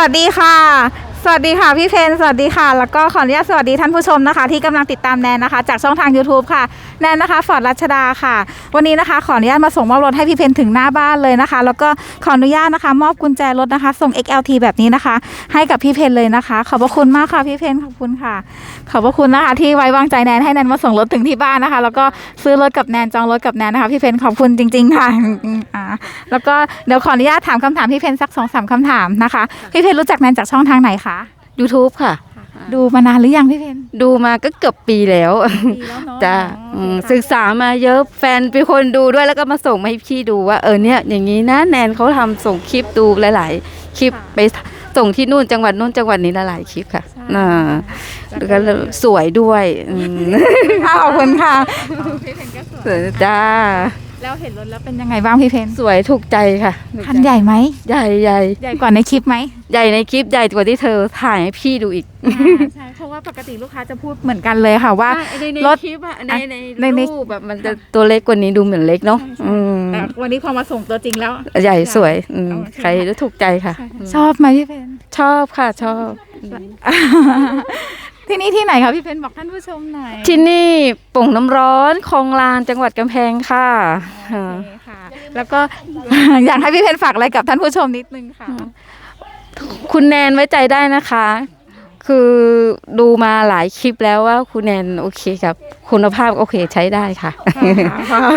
วัสดีค่ะ สวัสดีค่ะพี่เพนสวัสดีค่ะ แล้วก็ขออนุญาตสวัสดีท่านผู้ชมนะคะ ที่กำลังติดตามแนนนะคะ จากช่องทาง YouTube ค่ะ แนนนะคะฟอร์ดรัชดาค่ะ วันนี้นะคะ ขออนุญาตมาส่งมอบรถให้พี่เพนถึงหน้าบ้านเลยนะคะ แล้วก็ขออนุญาตนะคะ มอบกุญแจรถนะคะ ส่ง XLT แบบนี้นะคะ ให้กับพี่เพนเลยนะคะ ขอบพระคุณมากค่ะพี่เพนขอบคุณค่ะ ขอบพระคุณนะคะ ที่ไว้วางใจแนนให้แนนมาส่งรถถึงที่บ้านนะคะ แล้วก็ซื้อรถกับแนนจองรถกับแนนนะคะพี่เพนขอบคุณจริง ๆ ค่ะแล้วก็เดี๋ยวขออนุญาตถามคำถามพี่เพนสักสองสามคำถามนะคะพี่เพนรู้จักแนนจากช่องทางไหนคะ YouTube ค่ะ ดูมานานหรือยังพี่เพนดูมาก็เกือบปีแล้วปีแล้วเนาะจ้ะอืมศึกษามาเยอะแฟนเป็นคนดูด้วยแล้วก็มาส่งมาให้พี่ดูว่าเออเนี่ยอย่างนี้นะแนนเขาทำส่งคลิปดูหลาย ๆ คลิปไปส่งที่นู่นจังหวัดนู่นจังหวัดนี้หลายๆคลิปค่ะน่าแล้วก็สวยด้วยอืมค่ะขอบคุณค่ะสวยจ้า แล้วเห็นรถแล้วเป็นยังไงบ้างพี่เพนสวยถูกใจค่ะคันใหญ่ไหมใหญ่ใหญ่ใหญ่กว่าในคลิปไหมใหญ่ในคลิปใหญ่กว่าที่เธอถ่ายให้พี่ดูอีกใช่เพราะว่าปกติลูกค้าจะพูดเหมือนกันเลยค่ะว่าในในรถคลิปอะในในในในรูปแบบมันจะตัวเล็กกว่านี้ดูเหมือนเล็กเนาะอืมแต่วันนี้พอมาส่งตัวจริงแล้ว ใหญ่สวยอืมเอาใช่ไหมใครก็ถูกใจค่ะ ชอบไหมพี่เพนชอบค่ะชอบ ที่นี่ที่ไหนคะพี่เพนบอกท่านผู้ชมหน่อยที่นี่ป่งน้ำร้อนคลองลานจังหวัดกำแพงค่ะ โอเคค่ะ แล้วก็ อยากให้พี่เพนฝากอะไรกับท่านผู้ชมนิดนึงค่ะ คุณแนนไว้ใจได้นะคะ คือดูมาหลายคลิปแล้วว่าคุณแนนโอเคกับ คุณภาพโอเคใช้ได้ค่ะ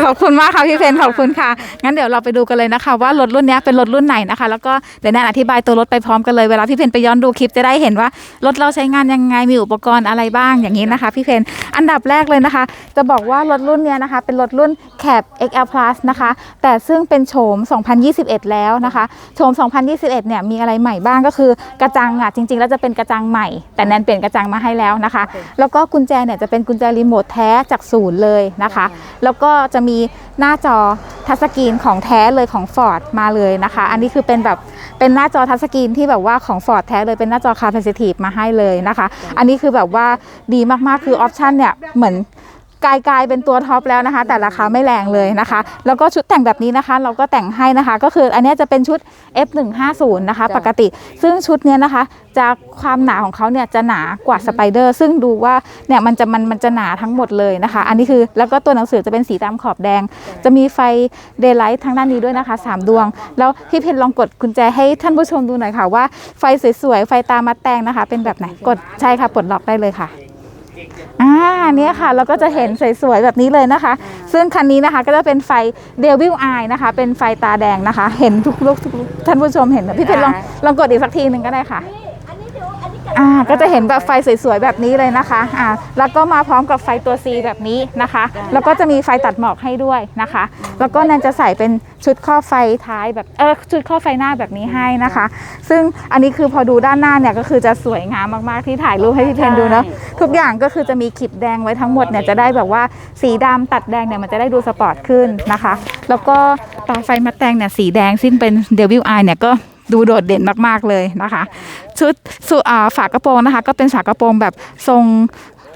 ขอบคุณมากค่ะพี่เพนขอบคุณค่ะ งั้นเดี๋ยวเราไปดูกันเลยนะคะ ว่ารถรุ่นเนี้ยเป็นรถรุ่นไหนนะคะ แล้วก็เดี๋ยวแนนอธิบายตัวรถไปพร้อมกันเลยเวลาพี่เพนไปย้อนดูคลิปจะได้เห็นว่ารถเราใช้งานยังไงมีอุปกรณ์อะไรบ้างอย่างนี้นะคะ พี่เพนอันดับแรกเลยนะคะ จะบอกว่ารถรุ่นเนี้ยนะคะ เป็นรถรุ่น Cab XL Plus นะคะ แต่ซึ่งเป็นโฉม 2021 แล้วนะคะโฉม 2021 เนี่ยมีอะไรใหม่บ้างก็คือกระจังอะจริง ๆ แล้วจะเป็นกระจังใหม่แต่แนนเปลี่ยนกระจังมาให้แล้วนะคะ แล้วก็กุญแจเนี่ยจะเป็นกุญแจรีโมทแท้จากศูนย์เลยนะคะ แล้วก็จะมีหน้าจอทัชสกรีนของแท้เลยของ Ford มาเลยนะคะ อันนี้คือเป็นแบบเป็นหน้าจอทัชสกรีนที่แบบว่าของ Ford แท้เลยเป็นหน้าจอ Capacitive มาให้เลยนะคะ อันนี้คือแบบว่าดีมากๆคือออปชันเนี่ยเหมือน กลายกลายเป็นตัวท็อปแล้วนะคะ แต่ราคาไม่แรงเลยนะคะ แล้วก็ชุดแต่งแบบนี้นะคะ เราก็แต่งให้นะคะ ก็คืออันเนี้ยจะเป็นชุด F150 นะคะจ้ะปกติ ซึ่งชุดเนี้ยนะคะ จะความหนาของเขาเนี่ยจะหนากว่าสไปเดอร์ซึ่งดูว่าเนี่ยมันจะมันมันจะหนาทั้งหมดเลยนะคะ อันนี้คือแล้วก็ตัวหนังสือจะเป็นสีดำขอบแดง จะมีไฟเดย์ไลท์ทางด้านนี้ด้วยนะคะสามดวง แล้วพี่เพนลองกดกุญแจให้ท่านผู้ชมดูหน่อยค่ะว่าไฟสวยๆไฟตามาแตงนะคะ เป็นแบบไหนกดใช่ค่ะปลดล็อกได้เลยค่ะ อ่าเนี่ยค่ะเราก็จะเห็นสวยๆแบบนี้เลยนะคะ ซึ่งคันนี้นะคะก็จะเป็นไฟเดวิลไอนะคะ เป็นไฟตาแดงนะคะ เห็นทุกลูกทุกลูกท่านผู้ชมเห็นนะพี่เพชรลองลองกดอีกสักทีหนึ่งก็ได้ค่ะ อ่าก็จะเห็นแบบไฟสวยๆแบบนี้เลยนะคะอ่าแล้วก็มาพร้อมกับไฟตัว C แบบนี้นะคะ แล้วก็จะมีไฟตัดหมอกให้ด้วยนะคะ แล้วก็แนนจะใส่เป็นชุดข้อบไฟท้ายแบบเออชุดข้อบไฟหน้าแบบนี้ให้นะคะ ซึ่งอันนี้คือพอดูด้านหน้าเนี่ยก็คือจะสวยงามมากๆที่ถ่ายรูปให้พี่เพนดูเนาะทุกอย่างก็คือจะมีขีดแดงไว้ทั้งหมดเนี่ยจะได้แบบว่าสีดำตัดแดงเนี่ยมันจะได้ดูสปอร์ตขึ้นนะคะ แล้วก็ตาไฟมัดแตงเนี่ยสีแดงซึ่งเป็นเดวิลไอเนี่ยก็ ดูโดดเด่นมากๆเลยนะคะ ชุดสุอ่าฝากระโปรงนะคะ ก็เป็นฝากระโปรงแบบทรง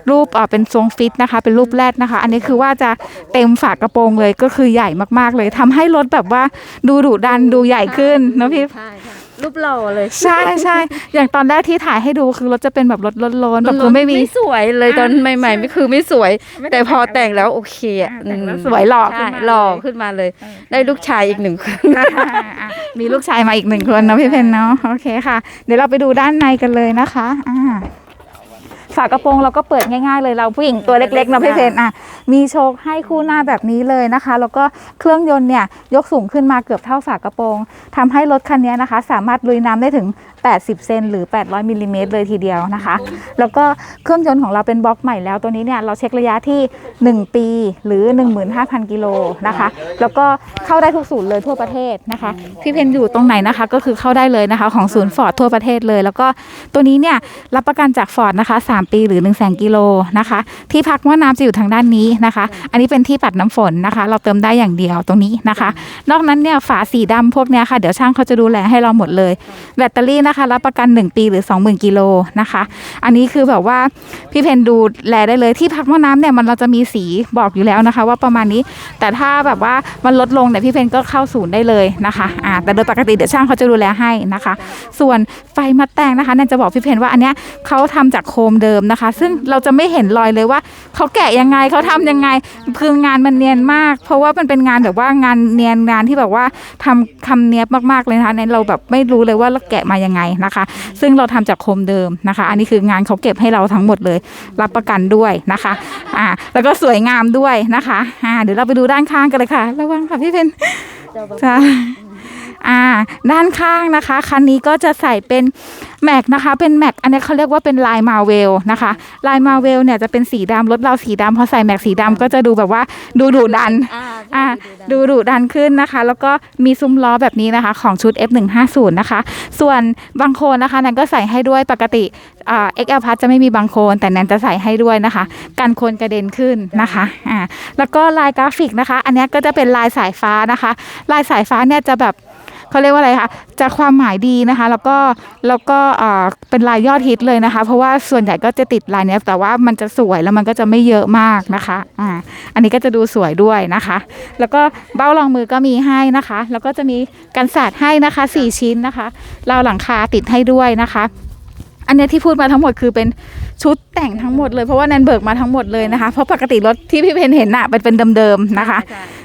รูปอ่าเป็นทรงฟิตนะคะ เป็นรูปแรดนะคะ อันนี้คือว่าจะเต็มฝากระโปรงเลยก็คือใหญ่มากๆเลยทำให้รถแบบว่าดูดุดันดูใหญ่ขึ้นนะพี่ใช่ค่ะ รูปหล่อเลยใช่ใช่อย่างตอนแรกที่ถ่ายให้ดูคือรถจะเป็นแบบรถโล้นๆแบบคือไม่มีไม่สวยเลยตอนใหม่ๆไม่คือไม่สวย แต่พอแต่งแล้วโอเคอะแต่งแล้วอืมสวยหล่อขึ้ใช่นมาหล่อขึ้นมาเลย ได้ลูกชายอีกหนึ่งคนอ่าอะมีลูกชายมาอีกหนึ่งคนเนาะพี่เพนเนาะโอเคค่ะ เดี๋ยวเราไปดูด้านในกันเลยนะคะอ่า ฝากระโปรงเราก็เปิดง่ายๆเลยเราผู้หญิงตัวเล็กๆนะพี่เพนอะมีโชคให้คู่หน้าแบบนี้เลยนะคะ แล้วก็เครื่องยนต์เนี่ยยกสูงขึ้นมาเกือบเท่าฝากระโปรงทำให้รถคันนี้นะคะ สามารถลุยน้ำได้ถึง 80 เซนหรือ 800มิลลิเมตรเลยทีเดียวนะคะ แล้วก็เครื่องยนต์ของเราเป็นบล็อกใหม่แล้วตัวนี้เนี่ยเราเช็คระยะที่ 1 ปีหรือ 15,000 กิโลนะคะ แล้วก็เข้าได้ทุกศูนย์เลยทั่วประเทศนะคะ พี่เพนอยู่ตรงไหนนะคะก็คือเข้าได้เลยนะคะของศูนย์ฟอร์ดทั่วประเทศเลย แล้วก็ตัวนี้เนี่ยรับประกันจากฟอร์ดนะคะ 3 ปีหรือ1 0 0 0 0กิโลนะคะ ที่พักว่าน้ำจะอยู่ทางด้านนี้นะคะ อันนี้เป็นที่ปัดน้ำฝนนะคะ เราเติมได้อย่างเดียวตรงนี้นะคะ นอกนั้นเนี่ยฝาสีดำพวกเนี้ยค่ะเดี๋ยวช่างเขาจะดูแลให้เราหมดเลย แบตเตอรี่นะคะคะ รับประกัน 1 ปีหรือ 20,000กิโลนะคะ อันนี้คือแบบว่าพี่เพนดูแลได้เลยที่พักว่าน้ำเนี่ยมันเราจะมีสีบอกอยู่แล้วนะคะ ว่าประมาณนี้แต่ถ้าแบบว่ามันลดลงเนี่ยพี่เพนก็เข้าศูนย์ได้เลยนะคะอ่าแต่โดยปกติเดี๋ยวช่างเขาจะดูแลให้นะคะ ส่วนไฟมัดแต่งนะคะแนนจะบอกพี่เพนว่าอันเนี้ยเขาทำจากโคมเดิมนะคะ ซึ่งเราจะไม่เห็นรอยเลยว่าเขาแกะยังไงเขาทำยังไงคืองานมันเนียนมาก เพราะว่ามันเป็นงานแบบว่างานเนียนงานที่แบบว่าทำคำเนียบมากๆเลยนะคะแนนเราแบบไม่รู้เลยว่าเราแกะมายังไงนะคะ ซึ่งเราทำจากโคมเดิมนะคะ อันนี้คืองานเขาเก็บให้เราทั้งหมดเลย รับประกันด้วยนะคะอ่าแล้วก็สวยงามด้วยนะคะอ่าเดี๋ยวเราไปดูด้านข้างกันเลยค่ะ ระวังค่ะพี่เพนจ้า อ่าด้านข้างนะคะ คันนี้ก็จะใส่เป็นแม็กนะคะ เป็นแม็กอันนี้เขาเรียกว่าเป็นลายมาเวลนะคะลายมาเวลเนี่ยจะเป็นสีดำรถเราสีดำพอใส่แม็กสีดำก็จะดูแบบว่าดูดุดันอ่าดูดุดันขึ้นนะคะ แล้วก็มีซุ้มล้อแบบนี้นะคะ ของชุด F150 นะคะ ส่วนบางโคนนะคะแนนก็ใส่ให้ด้วยปกติอ่า XL Plus จะไม่มีบางโคน แต่แนนจะใส่ให้ด้วยนะคะ กันโคนกระเด็นขึ้นนะคะอ่าแล้วก็ลายกราฟิกนะคะ อันเนี้ยก็จะเป็นลายสายฟ้านะคะ ลายสายฟ้าเนี่ยจะแบบ เขาเรียกว่าอะไรคะจะความหมายดีนะคะ แล้วก็แล้วก็เป็นลายยอดฮิตเลยนะคะ เพราะว่าส่วนใหญ่ก็จะติดลายนี้แต่ว่ามันจะสวยแล้วมันก็จะไม่เยอะมากนะคะอ่าอันนี้ก็จะดูสวยด้วยนะคะ แล้วก็เบ้ารองมือก็มีให้นะคะ แล้วก็จะมีกันสาดให้นะคะสี่ชิ้นนะคะราวหลังคาติดให้ด้วยนะคะอันนี้ที่พูดมาทั้งหมดคือเป็นชุดแต่งทั้งหมดเลยเพราะว่าแนนเบิกมาทั้งหมดเลยนะคะ เพราะปกติรถที่พี่เพนเห็นน่ะเป็นเป็นเดิมๆนะคะ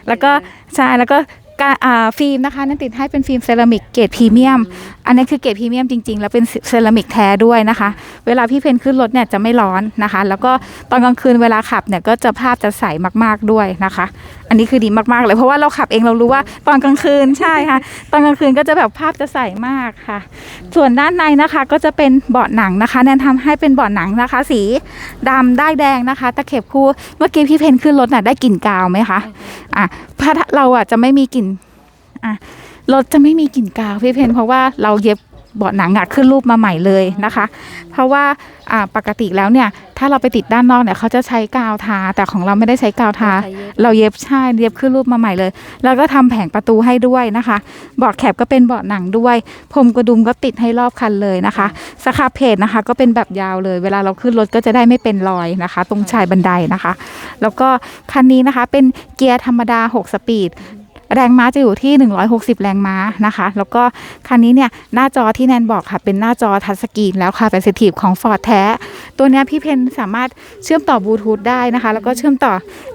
แล้วก็ใช่แล้วก็ การฟิล์มนะคะ นั่นติดให้เป็นฟิล์มเซรามิกเกรดพรีเมียมอันนี้คือเกรดพรีเมียมจริง ๆ แล้วเป็นเซรามิกแท้ด้วยนะคะ เวลาพี่เพนขึ้นรถเนี่ยจะไม่ร้อนนะคะ แล้วก็ตอนกลางคืนเวลาขับเนี่ยก็จะภาพจะใสมากๆด้วยนะคะ อันนี้คือดีมากๆเลยเพราะว่าเราขับเองเรารู้ว่าตอนกลางคืนใช่ค่ะ ตอนกลางคืนก็จะแบบภาพจะใสมากค่ะ ส่วนด้านในนะคะก็จะเป็นเบาะหนังนะคะ แนนทำให้เป็นเบาะหนังนะคะ สีดำได้แดงนะคะ ตะเข็บคู่เมื่อกี้พี่เพนขึ้นรถน่ะได้กลิ่นกาวไหมคะอะถ้าเราอะจะไม่มีกลิ่นอะ รถจะไม่มีกลิ่นกาวพี่เพนเพราะว่าเราเย็บเบาะหนังอะขึ้นรูปมาใหม่เลยนะคะ เพราะว่าอ่าปกติแล้วเนี่ย ถ้าเราไปติดด้านนอกเนี่ยเขาจะใช้กาวทา แต่ของเราไม่ได้ใช้กาวทา เราเย็บใช่เย็บขึ้นรูปมาใหม่เลย แล้วก็ทำแผงประตูให้ด้วยนะคะเบาะแคบก็เป็นเบาะหนังด้วยพรมกระดุมก็ติดให้รอบคันเลยนะคะสครับเพจนะคะ ก็เป็นแบบยาวเลย เวลาเราขึ้นรถก็จะได้ไม่เป็นรอยนะคะ ตรงชายบันไดนะคะ แล้วก็คันนี้นะคะเป็นเกียร์ธรรมดา 6 สปีด แรงม้าจะอยู่ที่ 160 แรงม้านะคะ แล้วก็คันนี้เนี่ยหน้าจอที่แนนบอกค่ะ เป็นหน้าจอทัชสกรีนแล้วค่ะเป็นสิทีฟของ Ford แท้ ตัวนี้พี่เพนสามารถเชื่อมต่อบลูทูธได้นะคะ แล้วก็เชื่อมต่อ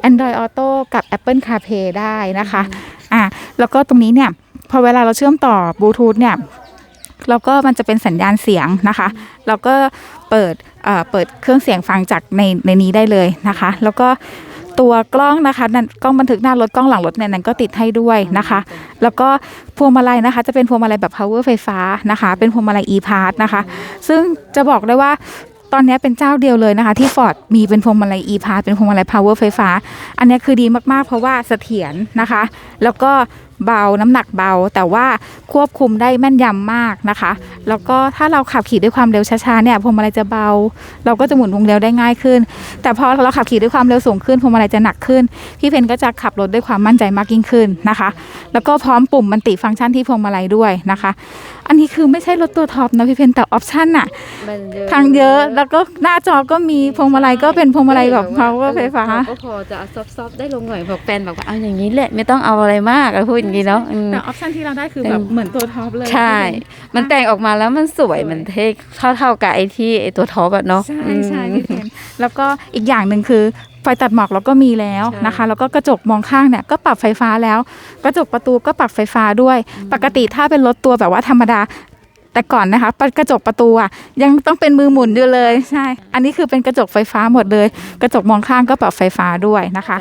Android Auto กับ Apple CarPlay ได้นะคะอะแล้วก็ตรงนี้เนี่ยพอเวลาเราเชื่อมต่อบลูทูธเนี่ยแล้วก็มันจะเป็นสัญญาณเสียงนะคะ แล้วก็เปิดเอ่อเปิดเครื่องเสียงฟังจากในในนี้ได้เลยนะคะ แล้วก็ ตัวกล้องนะคะนั่นกล้องบันทึกหน้ารถกล้องหลังรถเนี่ยนั้นก็ติดให้ด้วยนะคะ แล้วก็พวงมาลัยนะคะ จะเป็นพวงมาลัยแบบ power ไฟฟ้านะคะ เป็นพวงมาลัย e-part นะคะ ซึ่งจะบอกได้ว่าตอนนี้เป็นเจ้าเดียวเลยนะคะ ที่ Ford มีเป็นพวงมาลัย e-part เป็นพวงมาลัย power ไฟฟ้า อันนี้คือดีมากๆ เพราะว่าเสถียรนะคะ แล้วก็ เบาน้ำหนักเบา แต่ว่าควบคุมได้แม่นยำมากนะคะ แล้วก็ถ้าเราขับขี่ด้วยความเร็วช้าๆเนี่ยพวงมาลัยจะเบา เราก็จะหมุนวงเร็วได้ง่ายขึ้น แต่พอเราขับขี่ด้วยความเร็วสูงขึ้นพวงมาลัยจะหนักขึ้น พี่เพนก็จะขับรถด้วยความมั่นใจมากยิ่งขึ้นนะคะ แล้วก็พร้อมปุ่มมันติฟังก์ชันที่พวงมาลัยด้วยนะคะ อันนี้คือไม่ใช่รถตัวท็อปนะพี่เพนแต่ออปชั่นอะมันเยอะทางเยอะแล้วก็หน้าจอก็มีพวงมาลัยก็เป็นพวงมาลัยแบบ power ไฟฟ้า ก็พอจะซอฟๆได้ลงหน่อยบอกแฟนบอกว่าเอาอย่างนี้แหละไม่ต้องเอาอะไรมากอะพูดอย่างนี้เนาะอืม แต่ออปชั่นที่เราได้คือแบบเหมือนตัวท็อปเลยใช่ มันแต่งออกมาแล้วมันสวย มันเท่เท่าเท่าๆกับไอที่ไอตัวท็อปอะเนาะใช่อืมใช่พี่เพนแล้วก็อีกอย่างหนึ่งคือไฟตัดหมอกเราก็มีแล้วนะคะ แล้วก็กระจกมองข้างเนี่ยก็ปรับไฟฟ้าแล้ว กระจกประตูก็ปรับไฟฟ้าด้วย ปกติถ้าเป็นรถตัวแบบว่าธรรมดาแต่ก่อนนะคะกระจกประตูอะยังต้องเป็นมือหมุนอยู่เลยใช่ อันนี้คือเป็นกระจกไฟฟ้าหมดเลย กระจกมองข้างก็ปรับไฟฟ้าด้วยนะคะ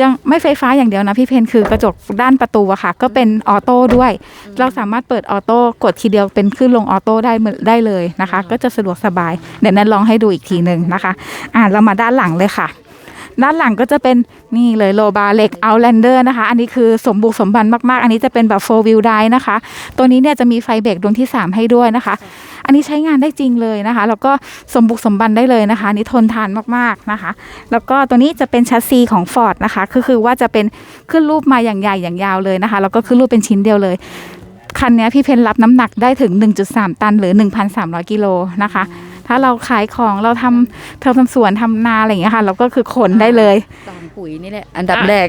ยังไม่ไฟฟ้าอย่างเดียวนะพี่เพนคือกระจกด้านประตูอะค่ะ ก็เป็นออโต้ด้วย เราสามารถเปิดออโต้กดทีเดียวเป็นขึ้นลงออโต้ได้เหมือนได้เลยนะคะ ก็จะสะดวกสบายเดี๋ยวนั้นลองให้ดูอีกทีหนึ่งนะคะ อ่าเรามาด้านหลังเลยค่ะ ด้านหลังก็จะเป็นนี่เลยโลบาเล็กเอาแลนเดอร์นะคะ อันนี้คือสมบุกสมบันมากๆ อันนี้จะเป็นแบบโฟวิลไดนะคะ ตัวนี้เนี่ยจะมีไฟเบรกดวงที่ 3 ให้ด้วยนะคะ อันนี้ใช้งานได้จริงเลยนะคะ แล้วก็สมบุกสมบันได้เลยนะคะนนี้ทนทานมากๆนะคะ แล้วก็ตัวนี้จะเป็นแชสซีของ Ford นะคะก็คือว่าจะเป็นขึ้นรูปมาอย่างใหญ่อย่างยาวเลยนะคะ แล้วก็ขึ้นรูปเป็นชิ้นเดียวเลยคันนี้พี่เพนรับน้ำหนักได้ถึง 1.3 ตันหรือ 1,300 กิโลนะคะ ถ้าเราขายของเราทำเธอทำสวนทำนาอะไรอย่างเงี้ยค่ะ เราก็คือขนได้เลยตาม ปุ๋ยนี่แหละ อันดับแรก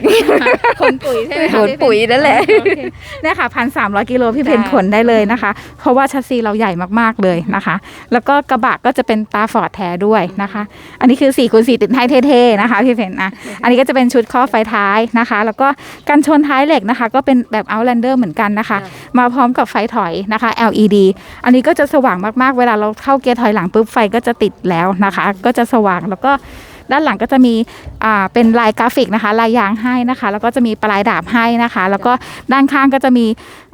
ขนปุ๋ยใช่ไหมขนปุ๋ยนั่นแหละเนี่ยค่ะพันสามร้อยกิโลพี่เพนใช่ขนได้เลยนะคะ เพราะว่าชัสซีเราใหญ่มากๆเลยนะคะ แล้วก็กระบะก็จะเป็นตาฟอร์ดแท้ด้วยนะคะ อันนี้คือ4ี่คูณสี่ติดให้เท่ๆนะคะพี่เพนอะอันนี้ก็จะเป็นชุดครอบไฟท้ายนะคะ แล้วก็กันชนท้ายเหล็กนะคะ ก็เป็นแบบ Outlander เหมือนกันนะคะ มาพร้อมกับไฟถอยนะคะ LED อันนี้ก็จะสว่างมากๆ เวลาเราเข้าเกียร์ถอยหลังปุ๊บไฟก็จะติดแล้วนะคะ ก็จะสว่างแล้วก็ ด้านหลังก็จะมีอ่าเป็นลายกราฟิกนะคะ ลายยางให้นะคะ แล้วก็จะมีปลายดาบให้นะคะ แล้วก็ด้านข้างก็จะมี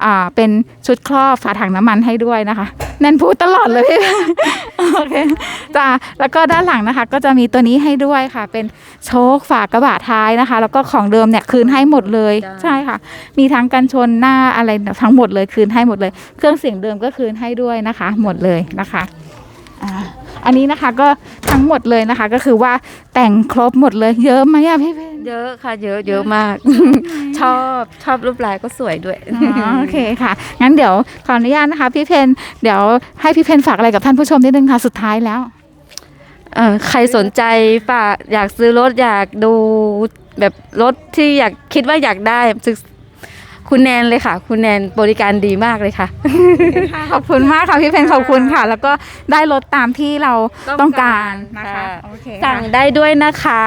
อ่าเป็นชุดครอบฝาถังน้ำมันให้ด้วยนะคะแน่นพูดตลอดเลยโอเคจ้าแล้วก็ด้านหลังนะคะ ก็จะมีตัวนี้ให้ด้วยค่ะ เป็นโชคฝากระบะท้ายนะคะ แล้วก็ของเดิมเนี่ยคืนให้หมดเลยจ้าใช่ค่ะ มีทั้งกันชนหน้าอะไรทั้งหมดเลยคืนให้หมดเลย เครื่องเสียงเดิมก็คืนให้ด้วยนะคะ หมดเลยนะคะอ่า อันนี้นะคะก็ทั้งหมดเลยนะคะ ก็คือว่าแต่งครบหมดเลยเยอะไหมอะพี่เพนเยอะค่ะ เยอะเยอะมาก ชอบชอบรูปลายก็สวยด้วยอ๋อโอเคค่ะ งั้นเดี๋ยวขออนุญาตนะคะ พี่เพนเดี๋ยวให้พี่เพนฝากอะไรกับท่านผู้ชมนิดนึงค่ะสุดท้ายแล้วเออใครสนใจฝากอยากซื้อรถอยากดูแบบรถที่อยากคิดว่าอยากได้ศึก คุณแนนเลยค่ะ คุณแนนบริการดีมากเลยค่ะ ขอบคุณมากค่ะพี่เพนขอบคุณค่ะ แล้วก็ได้รถตามที่เราต้ต้อองงกาการรนะคะค่ะโอเคสั่งได้ด้วยนะคะ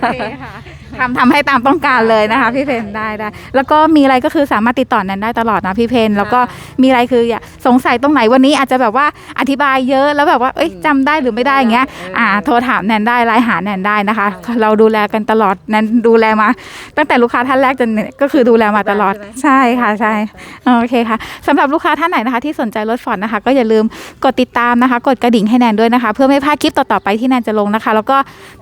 โอเคค่ะ ทำทำให้ตามต้องการเลยนะคะ พี่เพนได้ได้แล้วก็มีอะไรก็คือสามารถติดต่อแนนได้ตลอดนะพี่เพนแล้วก็มีอะไรคืออยากสงสัยตรงไหนวันนี้อาจจะแบบว่าอธิบายเยอะแล้วแบบว่าเอ้ยจำได้หรือไม่ได้อย่างเงี้ยอ่าโทรถามแนนได้ไลน์หาแนนได้นะคะ เราดูแลกันตลอดแนนดูแลมา ตั้งแต่ลูกค้าท่านแรกจนเนี่ยก็คือดูแลมาตลอดใช่ค่ะใช่โอเคค่ะสำหรับลูกค้าท่านไหนนะคะ ที่สนใจรถฟอร์ดนะคะ ก็อย่าลืมกดติดตามนะคะ กดกระดิ่งให้แนนด้วยนะคะ เพื่อไม่พลาดคลิปต่อๆไปที่แนนจะลงนะคะ แล้วก็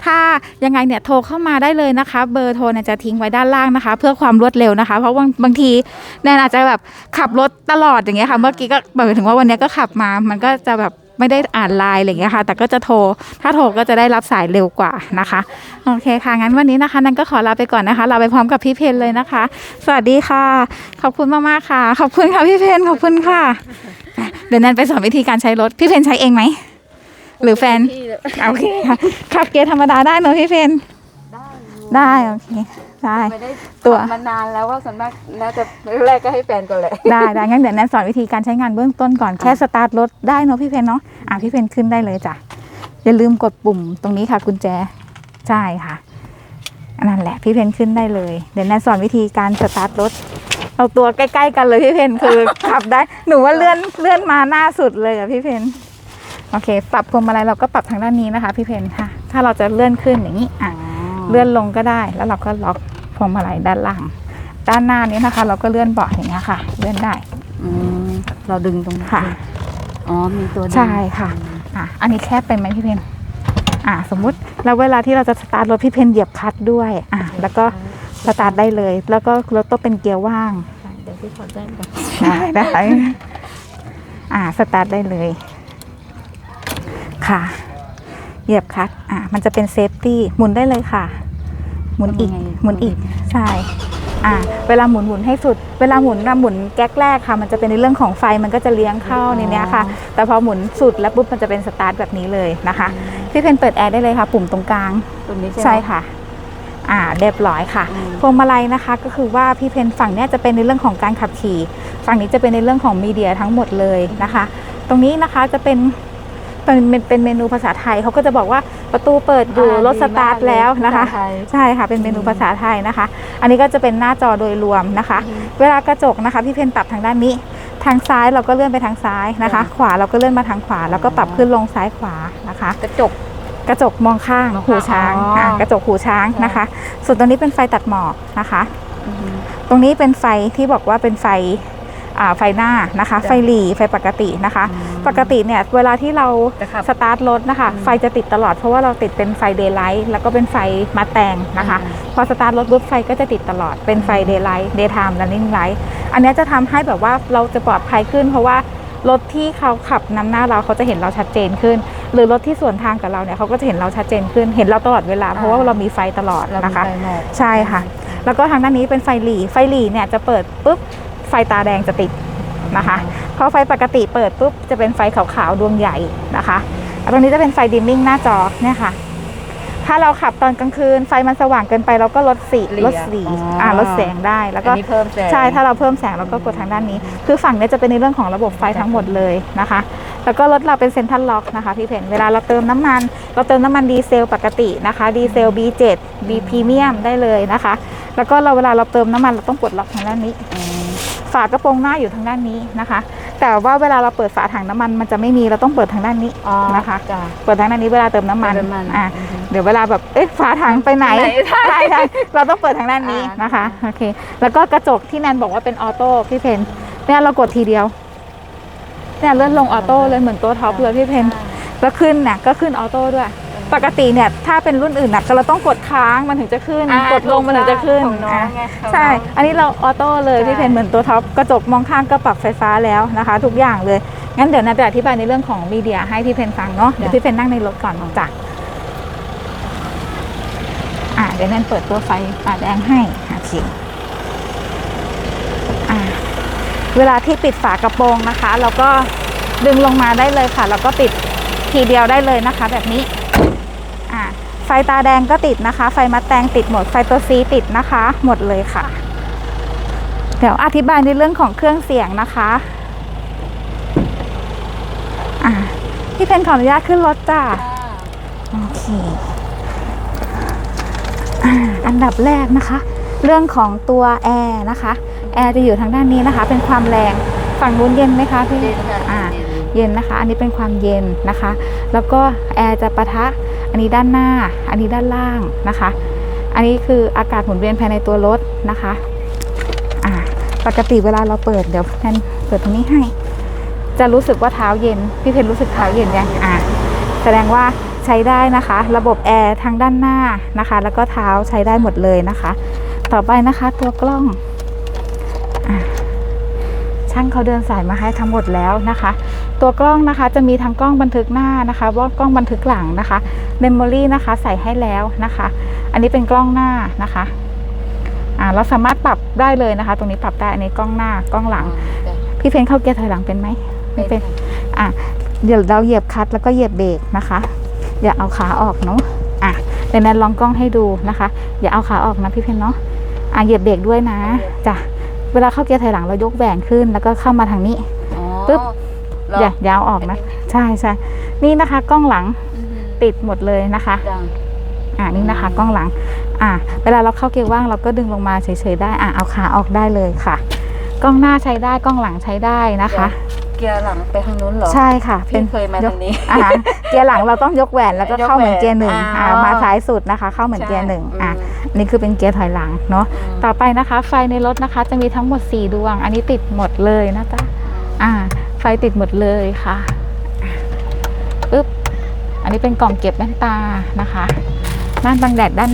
ถ้ายังไงเนี่ยโทรเข้ามาได้เลยนะคะเบอร์โทรแนนจะทิ้งไว้ด้านล่างนะคะ เพื่อความรวดเร็วนะคะ เพราะบางบางทีแนนอาจจะแบบขับรถตลอดอย่างเงี้ยค่ะเมื่อกี้ก็หมายถึงว่าวันเนี้ยก็ขับมา มันก็จะแบบไม่ได้อ่านไลน์อะไรอย่างเงี้ยค่ะ แต่ก็จะโทร ถ้าโทรก็จะได้รับสายเร็วกว่านะคะ โอเคค่ะ งั้นวันนี้นะคะนันก็ขอลาไปก่อนนะคะลาไปพร้อมกับพี่เพนเลยนะคะ สวัสดีค่ะ ขอบคุณมากๆค่ะ ขอบคุณค่ะพี่เพนขอบคุณค่ะ เดี๋ยวนันไปสอนวิธีการใช้รถ พี่เพนใช้เองไหม หรือแฟน โอเคค่ะ ขับเกียร์ธรรมดาได้เนอะพี่เพน ได้โอเคได้ ไม่ได้ตัวมานานแล้วว่าส่วนมากน่าจะแรกก็ให้แฟนก่อนแหละได้ได้งั้นเดี๋ยวแนันสอนวิธีการใช้งานเบื้องต้นก่อนแค่สตาร์ทรถได้เนอะพี่เพนเนาะอะพี่เพนขึ้นได้เลยจ้ะอย่าลืมกดปุ่มตรงนี้ค่ะกุญแจใช่ค่ะอันนั่นแหละพี่เพนขึ้นได้เลย เดี๋ยวแนนสอนวิธีการสตาร์ทรถเอาตัวใกล้ ๆ กันเลยพี่เพนคือ ขับได้หนูว่าเลื่อนเลื่อนมาหน้าสุดเลยอะพี่เพนโอเค ปรับพวงมาลัยเราก็ปรับทางด้านนี้นะคะ พี่เพนค่ะ ถ้าเราจะเลื่อนขึ้นอย่างนี้อะ เลื่อนลงก็ได้ แล้วเราก็ล็อกพวงมาลัยด้านล่าง ด้านหน้านี้นะคะ เราก็เลื่อนเบาะอย่างเงี้ยค่ะ เลื่อนได้อืมเราดึงตรงนี้ค่ะ อ๋อมีตัวดึงใช่ค่ะอะ อันนี้แคบไปไหมพี่เพนอะสมมุติแล้วเวลาที่เราจะสตาร์ทรถพี่เพนเหยียบคลัตช์ด้วยอะแล้วก็สตาร์ทได้เลย แล้วก็รถต้องเป็นเกียร์ว่างเดี๋ยวพี่ขอแจ้งก่อนใช่ได้อ่าสตาร์ทได้เลย ค่ะ เหยียบคลัตช์อ่ามันจะเป็นเซฟตี้หมุนได้เลยค่ะ หมุนอีกทำยังไงหมุนอีกใช่อ่าเวลาหมุนหมุนให้สุด เวลาหมุนนะหมุนแก๊กแรกค่ะ มันจะเป็นในเรื่องของไฟมันก็จะเลี้ยงเข้าในเนี้ยค่ะ แต่พอหมุนสุดแล้วปุ๊บมันจะเป็นสตาร์ทแบบนี้เลยนะคะพี่เพนเปิดแอร์ได้เลยค่ะ ปุ่มตรงกลางตรงนี้ใช่ไหมใช่ค่ะอ่าเรียบร้อยค่ะอืมพวงมาลัยนะคะก็คือว่าพี่เพนฝั่งเนี้ยจะเป็นในเรื่องของการขับขี่ ฝั่งนี้จะเป็นในเรื่องของมีเดียทั้งหมดเลยนะคะ ตรงนี้นะคะจะเป็น เป็นเป็นเป็นเมนูภาษาไทยเขาก็จะบอกว่าประตูเปิดอยู่อ่ารถสตาร์ทดีมากเลยแล้วนะคะภาษาไทยใช่ค่ะเป็นเมนูภาษาไทยนะคะ อันนี้ก็จะเป็นหน้าจอโดยรวมนะคะเวลากระจกนะคะพี่เพนปรับทางด้านนี้ ทางซ้ายเราก็เลื่อนไปทางซ้ายนะคะ ขวาเราก็เลื่อนมาทางขวา แล้วก็ปรับขึ้นลงซ้ายขวานะคะ กระจก กระจกมองข้างมองข้างหูช้างอ๋ออะกระจกหูช้างนะคะ ส่วนตรงนี้เป็นไฟตัดหมอกนะคะ ตรงนี้เป็นไฟที่บอกว่าเป็นไฟอ่า ไฟหน้านะคะ ไฟหลีไฟปกตินะคะ ปกติเนี่ยเวลาที่เราจะขับสตาร์ทรถนะคะ ไฟจะติดตลอดเพราะว่าเราติดเป็นไฟเดย์ไลท์แล้วก็เป็นไฟมาแตงนะคะอืมพอสตาร์ทรถปุ๊บไฟก็จะติดตลอดเป็นไฟเดย์ไลท์เดย์ไทม์ running light อันเนี้ยจะทำให้แบบว่าเราจะปลอดภัยขึ้น เพราะว่ารถที่เขาขับนำหน้าเราเขาจะเห็นเราชัดเจนขึ้น หรือรถที่สวนทางกับเราเนี่ยเขาก็จะเห็นเราชัดเจนขึ้น เห็นเราตลอดเวลาเพราะว่าเรามีไฟตลอดเรามีนะคะไฟหมอกใช่ค่ะ แล้วก็ทางด้านนี้เป็นไฟหลีไฟหลีเนี่ยจะเปิดปุ๊บ ไฟตาแดงจะติดนะคะพอไฟปกติเปิดปุ๊บจะเป็นไฟขาวๆดวงใหญ่นะคะแล้วตรงนี้จะเป็นไฟดิมมิ่งหน้าจอเนี่ยค่ะ ถ้าเราขับตอนกลางคืนไฟมันสว่างเกินไปเราก็ลดสีเลี่ยลดสีอ๋ออ่อ่าลดแสงได้แล้วก็อันนี้เพิ่มแสงใช่ถ้าเราเพิ่มแสงเราก็กดทางด้านนี้ คือฝั่งเนี้ยจะเป็นในเรื่องของระบบไฟทั้งหมดเลยนะคะ แล้วก็รถเราเป็นเซ็นทรัลล็อกนะคะพี่เพนเวลาเราเติมน้ำมัน เราเติมน้ำมันดีเซลปกตินะคะดีเซล B7 B พรีเมียมได้เลยนะคะ แล้วก็เราเวลาเราเติมน้ำมันเราต้องกดล็อกทางด้านนี้อืม ฝากระโปรงหน้าอยู่ทางด้านนี้นะคะ แต่ว่าเวลาเราเปิดฝาถังน้ำมันมันจะไม่มีเราต้องเปิดทางด้านนี้อ๋อนะคะจ้ะเปิดทางด้านนี้เวลาเติมน้ำมันเติมน้ำมันอะอือฮึเดี๋ยวเวลาแบบเอ๊ะฝาถังไปไหนไปไหนใช่ใช่ใช่เราต้องเปิดทางด้านนี้อ่านนะคะโอเค แล้วก็กระจกที่แนนบอกว่าเป็นออโต้พี่เพนเนี่ยเรากดทีเดียวเนี่ยเลื่อนลงออโต้เลยเหมือนตัวท็อปเลยพี่เพนแล้วขึ้นเนี่ยก็ขึ้นออโต้ด้วย ปกติเนี่ยถ้าเป็นรุ่นอื่นน่ะเราต้องกดค้างมันถึงจะขึ้น อ่ากดลงมันถึงจะขึ้นของน้องอะไงของน้องใช่ อันนี้เราออโต้เลยใช่ พี่เพนเหมือนตัวท็อปกระจกมองข้างก็ปรับไฟฟ้าแล้วนะคะ ทุกอย่างเลย งั้นเดี๋ยวนาจะอธิบายในเรื่องของมีเดียให้พี่เพนฟังเนาะเดี๋ยวพี่เพนนั่งในรถก่อนจ้ะอ่าเดี๋ยวแนนเปิดตัวไฟป่าแดงให้โอเคอ่าเวลาที่ปิดฝากระโปรงนะคะ เราก็ดึงลงมาได้เลยค่ะ แล้วก็ปิดทีเดียวได้เลยนะคะ แบบนี้อ่า ไฟตาแดงก็ติดนะคะ ไฟมัดแตงติดหมด ไฟตัวซีติดนะคะ หมดเลยค่ะ เดี๋ยวอธิบายในเรื่องของเครื่องเสียงนะคะอ่าพี่เพนขออนุญาตขึ้นรถจ้าโอเคอ่าอันดับแรกนะคะ เรื่องของตัวแอร์นะคะแอร์จะอยู่ทางด้านนี้นะคะ เป็นความแรงฝั่งนู้นเย็นไหมคะพี่เย็นค่ะอ่าเย็นเย็นนะคะ อันนี้เป็นความเย็นนะคะ แล้วก็แอร์จะปะทะ อันนี้ด้านหน้า อันนี้ด้านล่างนะคะ อันนี้คืออากาศหมุนเวียนภายในตัวรถนะคะอ่าปกติเวลาเราเปิดเดี๋ยวแทนเปิดตรงนี้ให้ จะรู้สึกว่าเท้าเย็น พี่เพนรู้สึกเท้าเย็นยังอ่าแสดงว่าใช้ได้นะคะ ระบบแอร์ทางด้านหน้านะคะ แล้วก็เท้าใช้ได้หมดเลยนะคะ ต่อไปนะคะตัวกล้อง ช่างเขาเดินสายมาให้ทั้งหมดแล้วนะคะ ตัวกล้องนะคะจะมีทั้งกล้องบันทึกหน้านะคะว่ากล้องบันทึกหลังนะคะเมมโมรีนะคะใส่ให้แล้วนะคะ อันนี้เป็นกล้องหน้านะคะอ่าเราสามารถปรับได้เลยนะคะ ตรงนี้ปรับได้อันนี้กล้องหน้ากล้องหลังจ้ะพี่เฟนเข้าเกียร์ถอยหลังเป็นไหมไม่เป็นอะเดี๋ยวเราเหยียบคลัตช์แล้วก็เหยียบเบรกนะคะ อย่าเอาขาออกเนาะอะเดี๋ยวแนนลองกล้องให้ดูนะคะ อย่าเอาขาออกนะพี่เพนเนาะอะเหยียบเบรกด้วยนะจ้ะ เวลาเข้าเกียร์ถอยหลังเรายกแหวนขึ้น แล้วก็เข้ามาทางนี้อ๋อปึ๊บเหรออย่าอย่าเอาออกนะ ใช่ใช่นี่นะคะกล้องหลังอืมติดหมดเลยนะคะจ้ะอ่านี่นะคะกล้องหลัง อ่า เวลาเราเข้าเกียร์ว่างเราก็ดึงลงมาเฉยๆได้ อ่าเอาขาออกได้เลยค่ะ กล้องหน้าใช้ได้กล้องหลังใช้ได้นะคะ เกียร์หลังไปทางนู้นเหรอ ใช่ค่ะพี่เคยมาทางนี้อ่าเกียร์หลังเราต้องยกแหวนแล้วก็ยกเข้าเหมือนเกียร์หนึ่งแหวนอ่าอ๋อมาซ้ายสุดนะคะ เข้าเหมือนเกียร์หนึ่งใช่อ่าอืมอั นนี่คือเป็นเกียร์ถอยหลังเนาะอืมต่อไปนะคะ ไฟในรถนะคะ จะมีทั้งหมด 4 ดวง อันนี้ติดหมดเลยนะจ๊ะอ่า ไฟติดหมดเลยค่ะปึ๊บอันนี้เป็นกล่องเก็บแว่นตานะคะม่านบังแดดด้าน